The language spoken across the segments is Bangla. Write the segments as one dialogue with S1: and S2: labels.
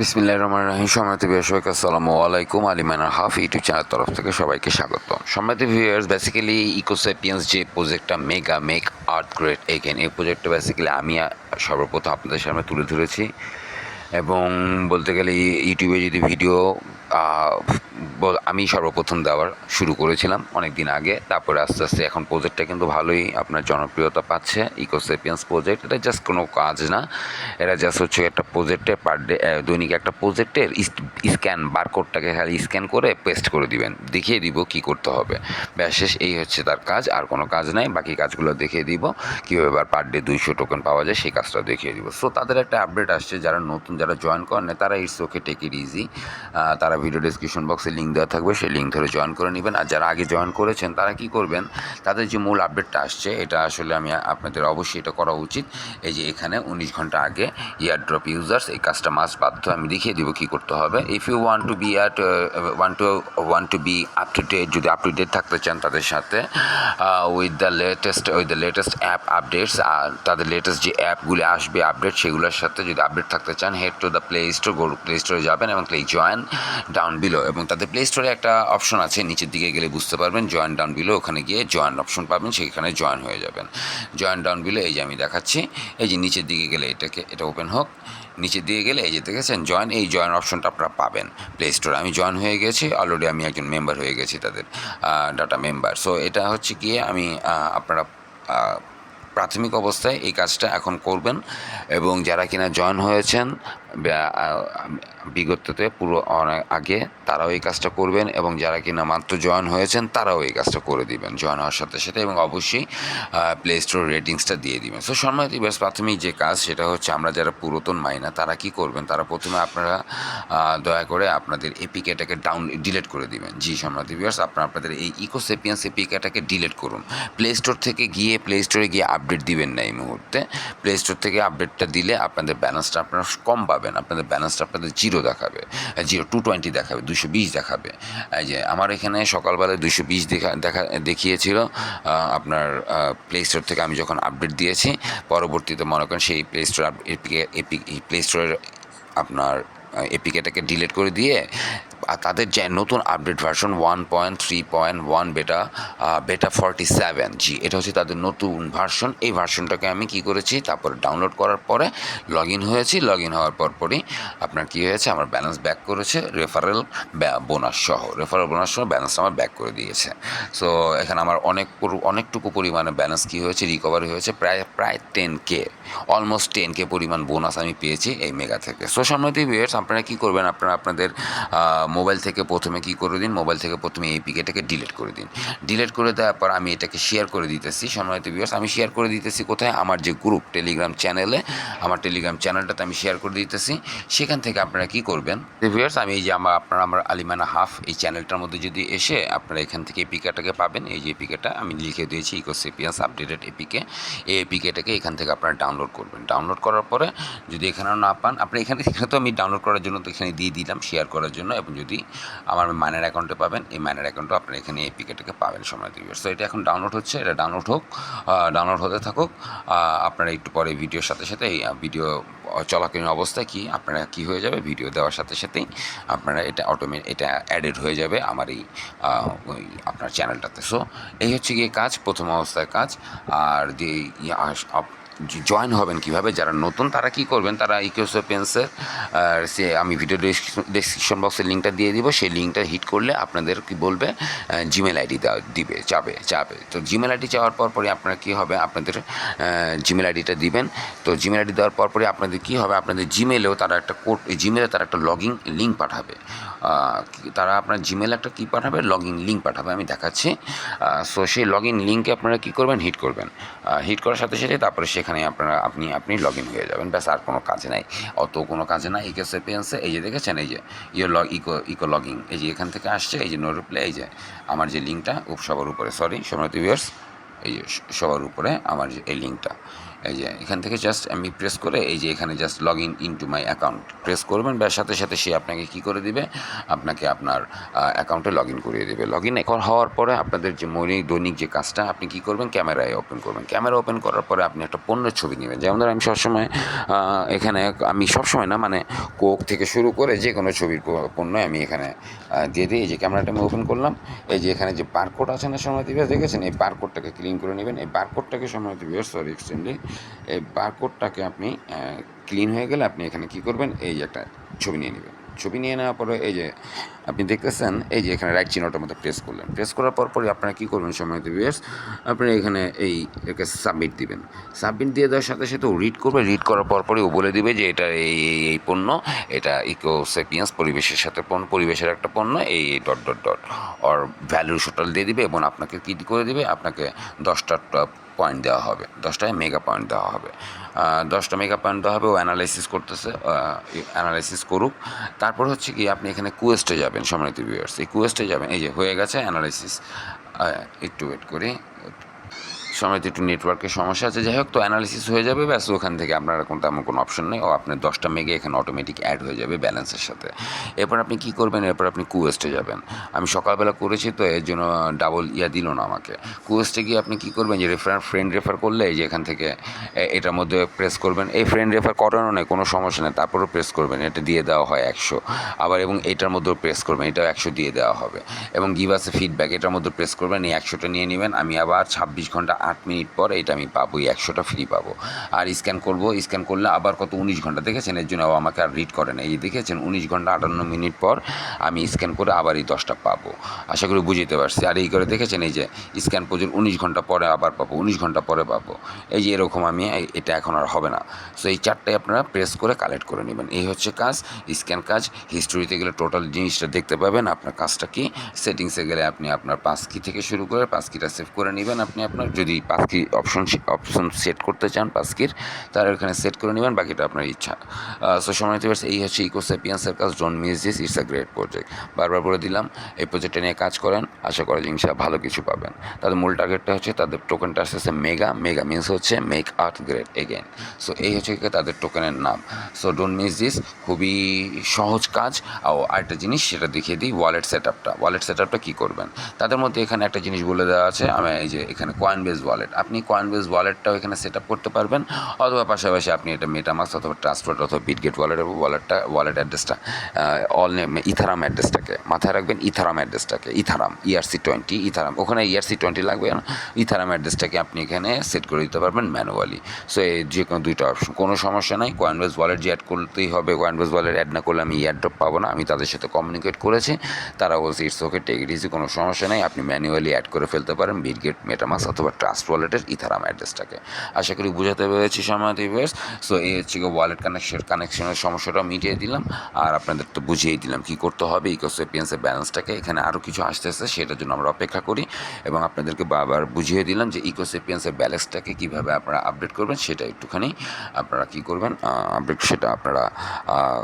S1: বিসমিল্লাহ রহমান রাহিম, সম্মানিত ভিউয়ার্স আসসালামু আলাইকুম। আলিমানার হাফ ইউটিউব চ্যানেল তরফ থেকে সবাইকে স্বাগত সম্মানিত ভিউয়ার্স বেসিক্যালি ইকোসেপিয়েন্স যে প্রজেক্টটা mega make earth great again এই প্রজেক্টটা বেসিক্যালি আমি সর্বপ্রথম আপনাদের সামনে তুলে ধরেছি। এবং বলতে গেলে ইউটিউবে যদি ভিডিও আমি সর্বপ্রথম দেওয়ার শুরু করেছিলাম অনেক দিন আগে। তারপরে আস্তে আস্তে এখন প্রজেক্টটা কিন্তু ভালোই আপনার জনপ্রিয়তা পাচ্ছে ইকোসেপিয়েন্স প্রজেক্ট এটা জাস্ট কোনো কাজ না। এটা জাস্ট হচ্ছে একটা প্রজেক্টে পার ডে দৈনিক একটা প্রজেক্টের স্ক্যান বারকোডটাকে খালি স্ক্যান করে পেস্ট করে দিবেন। দেখিয়ে দিব কি করতে হবে। ব্যাস, শেষ, এই হচ্ছে তার কাজ। আর কোনো কাজ নাই। বাকি কাজগুলো দেখিয়ে দিব। কীভাবে আবার পার ডে দুইশো টোকেন পাওয়া যায় সেই কাজটা দেখিয়ে দিব। সো তাদের একটা আপডেট আসছে। যারা নতুন, যারা জয়েন করেন তারা it's okay take it easy তারা ভিডিও ডিসক্রিপশন বক্সে লিঙ্ক দেওয়া থাকবে, সেই লিঙ্ক ধরে জয়েন করে নেবেন। আর যারা আগে জয়েন করেছেন, তারা কি করবেন? তাদের যে মূল আপডেটটা আসছে, এটা আসলে আমি আপনাদের অবশ্যই এটা করা উচিত। এই যে এখানে উনিশ ঘণ্টা আগে ইয়ার ড্রপ ইউজার্স এই কাজটা মাস বাধ্য। আমি দেখিয়ে দিব কী করতে হবে। If you want to be at want to want to be up to date যদি আপ টু ডেট থাকতে চান তাদের সাথে with the latest with the latest app updates আর তাদের লেটেস্ট যে অ্যাপগুলি আসবে আপডেট সেগুলোর সাথে যদি আপডেট থাকতে চান head to the play store go play স্টোরে যাবেন এবং প্লে জয়েন ডাউন বিলো এবং তাদের প্লে স্টোরে একটা অপশন আছে, নিচের দিকে গেলে বুঝতে পারবেন জয়েন ডাউন বিলো ওখানে গিয়ে জয়েন অপশন পাবেন, সেখানে জয়েন হয়ে যাবেন। জয়েন ডাউন বিলো এই যে আমি দেখাচ্ছি, এই যে নিচের দিকে গেলে এটাকে, এটা ওপেন হোক, নিচের দিকে গেলে এই যে দেখেছেন জয়েন এই জয়েন অপশনটা আপনারা পাবেন। প্লে স্টোরে আমি জয়েন হয়ে গেছি অলরেডি আমি একজন মেম্বার হয়ে গেছি তাদের ডাটা মেম্বার সো এটা হচ্ছে গিয়ে আমি আপনারা প্রাথমিক অবস্থায় এই কাজটা এখন করবেন এবং যারা কিনা জয়েন হয়েছেন বিগততে পুরো অনেক আগে তারাও এই কাজটা করবেন এবং যারা কিনা মাত্র জয়েন হয়েছেন, তারাও এই কাজটা করে দিবেন জয়েন হওয়ার সাথে সাথে এবং অবশ্যই প্লে স্টোর রেটিংসটা দিয়ে দিবেন। সো সম্মানিত বেশ প্রাথমিক যে কাজ সেটা হচ্ছে আমরা যারা পুরাতন মাইনা, তারা কি করবেন? তারা প্রথমে আপনারা দয়া করে আপনাদের এপিকেটাকে ডাউন ডিলেট করে দিবেন। জি, সম্মানিত ভিউয়ার্স আপনারা আপনাদের এই ইকোসেপিয়েন্স এপিকেটাকে ডিলেট করুন। প্লে স্টোর থেকে গিয়ে প্লে স্টোরে গিয়ে আপডেট দিবেন না এই মুহূর্তে। প্লে স্টোর থেকে আপডেটটা দিলে আপনাদের ব্যালেন্সটা আপনারা কম পাবেন। আপনাদের ব্যালেন্সটা আপনাদের জিরো দেখাবে জিরো টু টোয়েন্টি দেখাবে, দুশো বিশ দেখাবে। এই যে আমার এখানে সকালবেলায় দুশো বিশ দেখা দেখা, দেখিয়েছিল আপনার প্লে স্টোর থেকে আমি যখন আপডেট দিয়েছি, পরবর্তীতে মনে করেন সেই play store APK epic play স্টোরের আপনার এপিকেটাকে ডিলিট করে দিয়ে আর তাদের যে নতুন update version one point three point one beta beta forty seven জি, এটা হচ্ছে তাদের নতুন ভার্সন এই ভার্সনটাকে আমি কি করেছি? তারপরে ডাউনলোড করার পরে লগ ইন হয়েছি। লগ ইন হওয়ার পর পরই আপনার কী হয়েছে? আমার ব্যালেন্স ব্যাক করেছে। রেফারেল বোনাস সহ। রেফারেল বোনাস সহ ব্যালেন্স আমার ব্যাক করে দিয়েছে। সো এখানে আমার অনেক অনেকটুকু পরিমাণে ব্যালেন্স কী হয়েছে? রিকভারি হয়েছে। প্রায় প্রায় ten K almost ten K পরিমাণ বোনাস আমি পেয়েছি এই মেগা থেকে। সো সম্মতি ভিউয়ার্স আপনারা কী করবেন? আপনারা আপনাদের মোবাইল থেকে প্রথমে কী করে দিন? মোবাইল থেকে প্রথমে এই পিকেটাকে ডিলিট করে দিন। ডিলিট করে দেওয়ার পর আমি এটাকে শেয়ার করে দিতেছি। সম্মানিত ভিউয়ার্স আমি শেয়ার করে দিতেছি কোথায়? আমার যে গ্রুপ টেলিগ্রাম চ্যানেলে আমার টেলিগ্রাম চ্যানেলটাতে আমি শেয়ার করে দিতেছি। সেখান থেকে আপনারা কী করবেন? ভিউয়ার্স আমি এই যে আমার, আপনার, আমার আলিমানা হাফ, এই চ্যানেলটার মধ্যে যদি এসে আপনারা এখান থেকে এই পিকেটাকে পাবেন, এই যে এপিকেটা আমি লিখে দিয়েছি ইকোসেপিয়ান্স আপডেটেড এপিকে এই এপিকেটাকে এখান থেকে আপনারা ডাউনলোড করবেন। ডাউনলোড করার পরে যদি এখানেও না পান, আপনি এখানে এখানে তো আমি ডাউনলোড করার জন্য তো এখানে দিয়ে দিলাম শেয়ার করার জন্য এবং যদি আমার মাইনার অ্যাকাউন্টে পাবেন, এই মাইনার অ্যাকাউন্টও আপনারা এখানে এই এপিকেটাকে পাবেন সময় দিবে। সো এটা এখন ডাউনলোড হচ্ছে, এটা ডাউনলোড হোক ডাউনলোড হতে থাকুক আপনারা একটু পরে ভিডিওর সাথে সাথে, এই ভিডিও চলাকালীন অবস্থায় কি আপনারা, কি হয়ে যাবে? ভিডিও দেওয়ার সাথে সাথেই আপনারা এটা অটোমেট এটা অ্যাডেড হয়ে যাবে আমার এই ওই আপনার চ্যানেলটাতে সো এই হচ্ছে গিয়ে কাজ, প্রথম অবস্থায় কাজ। আর যে জয়েন হবেন কীভাবে? যারা নতুন, তারা কি করবেন? তারা ইকোসোপেন্সের সে আমি ভিডিও ডেসক্রিপশন বক্সের লিঙ্কটা দিয়ে দিব। সেই লিঙ্কটা হিট করলে আপনাদের কি বলবে? জিমেল আইডি দিবে, যাবে যাবে। তো জিমেল আইডি চাওয়ার পর পরে আপনারা কী হবে? আপনাদের জিমেল আইডিটা দিবেন। তো জিমেল আইডি দেওয়ার পর পরে আপনাদের কী হবে? আপনাদের জিমেলেও তারা একটা কোড জিমেলে তারা একটা লগইন লিঙ্ক পাঠাবে। তারা আপনার জিমেল একটা কী পাঠাবে? লগ ইন লিঙ্ক পাঠাবে, আমি দেখাচ্ছি। সো সেই লগ ইন লিঙ্কে আপনারা কী করবেন? হিট করবেন। হিট করার সাথে সাথে তারপরে সেখানে আপনারা আপনি আপনি লগ ইন হয়ে যাবেন। ব্যাস, আর কোনো কাজে নাই। অত কোনো কাজে নাই। ইকো সেপিয়েন্সে এই যে দেখেছেন, এই যে ইয়ে লগ ইকো ইকো লগিং এই যে এখান থেকে আসছে, এই যে নো রিপ্লাই এই যে আমার যে লিঙ্কটা সবার উপরে সরি সময় ভিউয়ার্স এই যে সবার উপরে আমার যে এই লিঙ্কটা এই যে, এখান থেকে জাস্ট আমি প্রেস করে এই যে এখানে just log in in to my account press করবেন বা সাথে সাথে সে আপনাকে কি করে দিবে? আপনাকে আপনার অ্যাকাউন্টে লগ ইন করিয়ে দেবে। লগ ইন এখন হওয়ার পরে আপনাদের যে মৌলিক, দৈনিক যে কাজটা, আপনি কি করবেন? ক্যামেরায় ওপেন করবেন। ক্যামেরা ওপেন করার পরে আপনি একটা পণ্যের ছবি নেবেন। যেমন ধর আমি সবসময় এখানে আমি সবসময় না মানে কোক থেকে শুরু করে যে কোনো ছবির পণ্য আমি এখানে দিয়ে দিই। এই যে ক্যামেরাটা আমি ওপেন করলাম। এই যে এখানে যে বারকোড আছে না, সময় দিবে দেখেছেন? এই বারকোডটাকে ক্লিন করে নেবেন। এই বারকোডটাকে সময় দিবে সরি এক্সট্রিমলি এই বারকোডটাকে আপনি ক্লিন হয়ে গেলে আপনি এখানে কি করবেন? এই যে একটা ছবি নিয়ে নেবেন। ছবি নিয়ে নেওয়ার পরে এই যে, আপনি দেখতেছেন, এই যে এখানে রাইট চিহ্নটার মধ্যে প্রেস করলেন। প্রেস করার পর পরে আপনারা কী করবেন সময় ভিউয়ার্স আপনি এখানে এই, একে সাবমিট দিবেন। সাবমিট দিয়ে দেওয়ার সাথে সাথে ও রিড করবে। রিড করার পর পরই ও বলে দিবে যে এটা এই এই পণ্য, এটা ইকোসেপিয়েন্স পরিবেশের সাথে পণ্য, পরিবেশের একটা পণ্য, এই এই ডট ডট ডট ওর ভ্যালু টোটাল দিয়ে দিবে এবং আপনাকে কী করে দিবে? আপনাকে দশটা পয়েন্ট দেওয়া হবে। দশটায় মেগা পয়েন্ট দেওয়া হবে। দশটা মেগা পয়েন্ট দেওয়া হবে, ও অ্যানালাইসিস করতেছে অ্যানালাইসিস করুক। তারপর হচ্ছে কি, আপনি এখানে কুয়েস্টে যাবেন, সম্মানিত ভিউয়ার্স এই কুয়েস্টে যাবেন, এই যে হয়ে গেছে অ্যানালাইসিস একটু ওয়েট করি সময় একটু নেটওয়ার্কের সমস্যা আছে। যাই হোক, তো অ্যানালিসিস হয়ে যাবে, ব্যাস ওখান থেকে আপনার এখন তেমন কোনো অপশন নেই। ও আপনার দশটা মেগে এখানে অটোমেটিক অ্যাড হয়ে যাবে ব্যালেন্সের সাথে। এরপর আপনি কী করবেন? এরপর আপনি কুয়েস্টে যাবেন। আমি সকালবেলা করেছি তো, এর জন্য ডাবল ইয়া দিল না আমাকে। কুয়েস্টে গিয়ে আপনি কী করবেন? যে রেফার ফ্রেন্ড রেফার করলে যে এখান থেকে এটার মধ্যে প্রেস করবেন। এই ফ্রেন্ড রেফার করানো নেই, কোনো সমস্যা নেই। তারপরেও প্রেস করবেন, এটা দিয়ে দেওয়া হয় একশো। আবার এবং এটার মধ্যেও প্রেস করবেন, এটাও একশো দিয়ে দেওয়া হবে। এবং গিভ আস ফিডব্যাক এটার মধ্যে প্রেস করবেন, এই একশোটা নিয়ে নেবেন। আমি আবার ছাব্বিশ ঘণ্টা আট মিনিট পর এটা আমি পাবো এই একশোটা ফ্রি পাবো। আর স্ক্যান করব স্ক্যান করলে আবার কত উনিশ ঘণ্টা দেখেছেন? এর জন্য ও আমাকে আর রিড করে না। এই দেখেছেন, উনিশ ঘণ্টা আটান্ন মিনিট পর আমি স্ক্যান করে আবার এই দশটা পাবো। আশা করি বুঝতে পারছি। আর এই করে দেখেছেন, এই যে স্ক্যান পর্যন্ত উনিশ ঘণ্টা পরে আবার পাবো, উনিশ ঘণ্টা পরে পাবো। এই যে এরকম আমি এটা এখন আর হবে না। সো এই চারটায় আপনারা প্রেস করে কালেক্ট করে নেবেন। এই হচ্ছে কাজ স্ক্যান কাজ। হিস্টোরিতে গেলে টোটাল জিনিসটা দেখতে পাবেন। আপনার কাজটা কি? সেটিংসে গেলে আপনি আপনার পাস কি থেকে শুরু করে পাস কিটা সেভ করে নেবেন আপনি আপনার। যদি পাস কি অপশন অপশন সেট করতে চান পাসকির তাহলে এখানে সেট করে নেবেন, বাকিটা আপনার ইচ্ছা। সো ভিউয়ার্স এই হচ্ছে ইকোসেপিয়ান্সের কাজ don't miss this it's a great project বারবার বলে দিলাম, এই প্রজেক্টটা নিয়ে কাজ করেন, আশা করা ইনশা ভালো কিছু পাবেন। তাদের মূল টার্গেটটা হচ্ছে, তাদের টোকেনটা আসতেছে মেগা মেগা মিন্স হচ্ছে make art great again so এই হচ্ছে তাদের টোকেনের নাম। সো ডোন্ট মিস দিস খুবই সহজ কাজ। আর আরেকটা জিনিস, সেটা দেখিয়ে দিই ওয়ালেট সেট আপটা ওয়ালেট সেট আপটা কী করবেন? তাদের মধ্যে এখানে একটা জিনিস বলে দেওয়া আছে, আমি এই যে এখানে কয়েন বেস ওয়ালেট আপনি কয়েন বেস ওয়ালেটটাও এখানে সেট আপ করতে পারবেন, অথবা পাশাপাশি আপনি এটা মেটামাক্স অথবা ট্রান্সপোর্ট অথবা বিটগেট ওয়ালেট ওয়ালেটটা ওয়ালেট অ্যাড্রেসটা অল ইথারাম অ্যাড্রেসটাকে মাথায় রাখবেন ইথারাম অ্যাড্রেসটাকে ইথারাম ইআরসি টোয়েন্টি ইথারাম ওখানে ইআরসি টোয়েন্টি লাগবে ইথারাম অ্যাড্রেসটাকে আপনি এখানে সেট করে দিতে পারবেন ম্যানুয়ালি সো এই যে কোনো দুইটা অপশন কোনো সমস্যা নাই কয়েনবেস ওয়ালেট যে অ্যাড করতেই হবে কয়েনবেস ওয়ালেট অ্যাড না করলে আমি এয়ারড্রপ পাবো না, আমি তাদের সাথে কমিউনিকেট করেছি, তারা বলছে it's okay take it easy কোনো সমস্যা নেই। আপনি ম্যানুয়ালি অ্যাড করে ফেলতে পারেন বিটগেট মেটামাক্স অথবা ট্রাস্ট ওয়ালেটের ইথারাম অ্যাড্রেসটাকে আশা করি বুঝাতে পেরেছি সময় ভিউয়ার্স সো এই হচ্ছে গিয়ে ওয়ালেট কানেকশন কানেকশনের সমস্যাটা মিটিয়ে দিলাম। আর আপনাদের তো বুঝিয়েই দিলাম কী করতে হবে ইকোসেপিয়েন্সের ব্যালেন্সটাকে এখানে আরও কিছু আসতে আসতে সেটার জন্য আমরা অপেক্ষা করি এবং আপনাদেরকে বারবার বুঝিয়ে দিলাম যে ইকোসেপিয়েন্সের ব্যালেন্সটাকে কীভাবে আপনারা আপডেট করবেন, সেটা একটুখানি আপনারা কী করবেন আপডেট সেটা আপনারা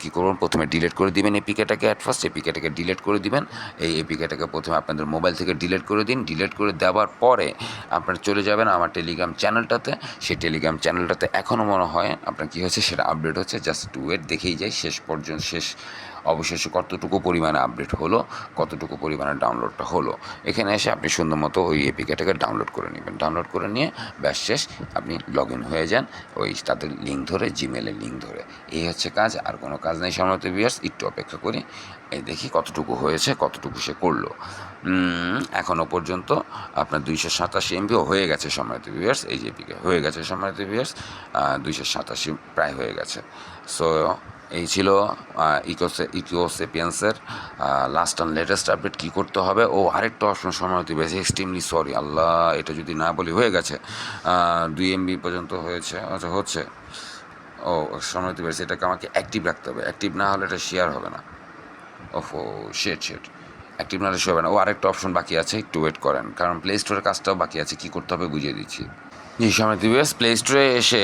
S1: কী করবেন? প্রথমে ডিলিট করে দিবেন এপিকেটাকে অ্যাট ফার্স্ট এপিকেটাকে ডিলিট করে দিবেন। এই এপিকেটাকে প্রথমে আপনাদের মোবাইল থেকে ডিলিট করে দিন। ডিলিট করে দেওয়ার পরে আপনারা চলে যাবেন আমার টেলিগ্রাম চ্যানেলটাতে সেই টেলিগ্রাম চ্যানেলটাতে এখনও মনে হয় আপনার কী হয়েছে, সেটা আপডেট হচ্ছে। জাস্ট টু ওয়েট দেখেই যাই, শেষ পর্যন্ত, শেষ অবশেষে কতটুকু পরিমাণে আপডেট হলো, কতটুকু পরিমাণে ডাউনলোডটা হলো, এখানে এসে আপনি সুন্দর মতো ওই এপিকেটাকে ডাউনলোড করে নেবেন। ডাউনলোড করে নিয়ে ব্যাস শেষ, আপনি লগ ইন হয়ে যান, ওই তাদের লিঙ্ক ধরে জিমেলের লিঙ্ক ধরে। এই হচ্ছে কাজ, আর কোনো কাজ নেই সামনে বিয়ার্স একটু অপেক্ষা করি, এই দেখি কতটুকু হয়েছে, কতটুকু সে করল। এখনও পর্যন্ত আপনার দুইশো সাতাশি এমবিও হয়ে গেছে সম্মানিত ভিউয়ার্স এই যে হয়ে গেছে সম্মানিত ভিউয়ার্স দুইশো সাতাশি প্রায় হয়ে গেছে। সো এই ছিল ইকোসে, ইকোসেপিয়েন্সের লাস্ট অ্যান্ড লেটেস্ট আপডেট কী করতে হবে? ও, আরেকটা অপশন সম্মানিত বেশি এক্সট্রিমলি সরি আল্লাহ, এটা যদি না বলি হয়ে গেছে। দুই এমবি পর্যন্ত হয়েছে আচ্ছা হচ্ছে। ও সম্মানিত বেশি এটাকে আমাকে অ্যাক্টিভ রাখতে হবে। অ্যাক্টিভ না হলে এটা শেয়ার হবে না। ওফো শেট শেট অ্যাক্টিভ নাহলে শো হবে না। ও, আরেকটা অপশন বাকি আছে, একটু ওয়েট করেন। কারণ প্লে স্টোরের কাজটাও বাকি আছে, কী করতে হবে বুঝিয়ে দিচ্ছি। জি দিবস প্লে স্টোরে এসে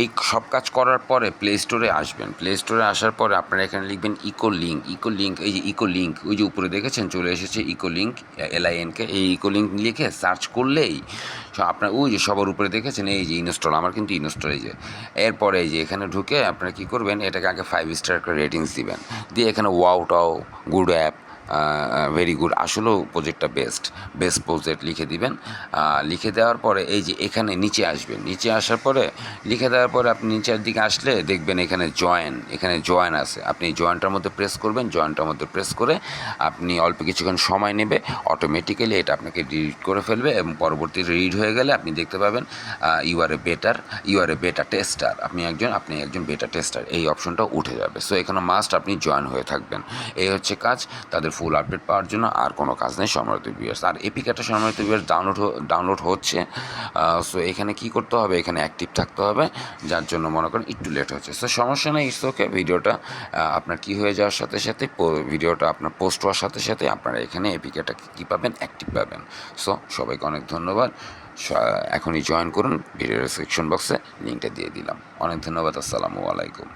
S1: এই সব কাজ করার পরে প্লে স্টোরে আসবেন। প্লে স্টোরে আসার পরে আপনারা এখানে লিখবেন ইকো লিঙ্ক ইকো লিঙ্ক এই যে ইকো লিঙ্ক ওই যে উপরে দেখেছেন, চলে এসেছে ইকো লিঙ্ক এলআইএনকে এই ইকো লিঙ্ক লিখে সার্চ করলেই আপনার ওই যে সবার উপরে দেখেছেন, এই যে ইনস্টল আমার কিন্তু ইনস্টল এই যে। এরপরে এই যে এখানে ঢুকে আপনারা কী করবেন, এটাকে আগে ফাইভ স্টার রেটিংস দিবেন। দিয়ে এখানে ওয়াওটাও গুড অ্যাপ ভেরি গুড আসলেও প্রজেক্টটা বেস্ট বেস্ট প্রজেক্ট লিখে দিবেন। লিখে দেওয়ার পরে এই যে এখানে নিচে আসবেন। নিচে আসার পরে লিখে দেওয়ার পরে আপনি নিচের দিকে আসলে দেখবেন এখানে জয়েন এখানে জয়েন আছে। আপনি জয়েনটার মধ্যে প্রেস করবেন জয়েনটার মধ্যে প্রেস করে আপনি অল্প কিছুক্ষণ সময় নেবে। অটোমেটিক্যালি এটা আপনাকে ডিলিট করে ফেলবে এবং পরবর্তীতে রিড হয়ে গেলে আপনি দেখতে পাবেন you are a better you are a better tester আপনি একজন আপনি একজন বেটার টেস্টার এই অপশনটা উঠে যাবে। সো এখানে মাস্ট আপনি জয়েন হয়ে থাকবেন। এই হচ্ছে কাজ। তাদের ফুল আপডেট পাওয়ার জন্য আর কোনো কাজ নেই সম্রাট ভিউয়ার্স আর এপিকাটা সম্রাট ভিউয়ার্স ডাউনলোড ডাউনলোড হচ্ছে। সো এখানে কি করতে হবে? এখানে অ্যাক্টিভ থাকতে হবে, যার জন্য মনে করেন একটু লেট হচ্ছে। সো সমস্যা নেই ইটস ওকে ভিডিওটা আপনার কি হয়ে যাওয়ার সাথে সাথে ভিডিওটা আপনার পোস্ট হওয়ার সাথে সাথে আপনারা এখানে এপিকাটা কী পাবেন? অ্যাক্টিভ পাবেন। সো সবাইকে অনেক ধন্যবাদ। এখনই জয়েন করুন। ভিডিওর সেকশন বক্সে লিঙ্কটা দিয়ে দিলাম। অনেক ধন্যবাদ। আসসালামু আলাইকুম।